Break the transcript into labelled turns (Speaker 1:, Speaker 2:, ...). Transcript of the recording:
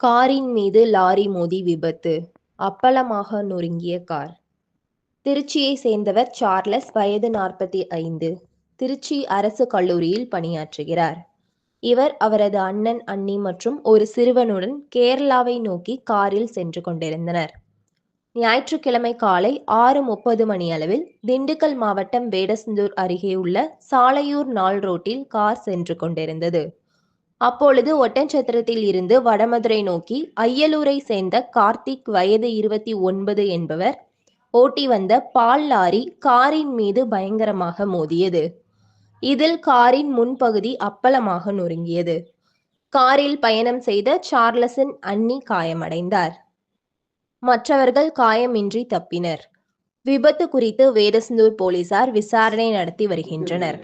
Speaker 1: காரின் மீது லாரி மோதி விபத்து. அப்பளமாக நொறுங்கிய கார். திருச்சியை சேர்ந்தவர் சார்லஸ் வயது நாற்பத்தி ஐந்து. திருச்சி அரசு கல்லூரியில் பணியாற்றுகிறார். இவர் அவரது அண்ணன் அண்ணி மற்றும் ஒரு சிறுவனுடன் கேரளாவை நோக்கி காரில் சென்று கொண்டிருந்தனர். ஞாயிற்றுக்கிழமை காலை ஆறு முப்பது மணி அளவில் திண்டுக்கல் மாவட்டம் வேடசந்தூர் அருகே உள்ள சாலையூர் நாள் ரோட்டில் கார் சென்று கொண்டிருந்தது. அப்பொழுது ஒட்டன்சத்திரத்தில் இருந்து வடமதுரை நோக்கி ஐயலூரை சேர்ந்த கார்த்திக் வயது இருபத்தி ஒன்பது என்பவர் ஓட்டி வந்த பால் லாரி காரின் மீது பயங்கரமாக மோதியது. இதில் காரின் முன்பகுதி அப்பளமாக நொறுங்கியது. காரில் பயணம் செய்த சார்லஸின் அண்ணி காயமடைந்தார். மற்றவர்கள் காயமின்றி தப்பினர். விபத்து குறித்து வேடசந்தூர் போலீசார் விசாரணை நடத்தி வருகின்றனர்.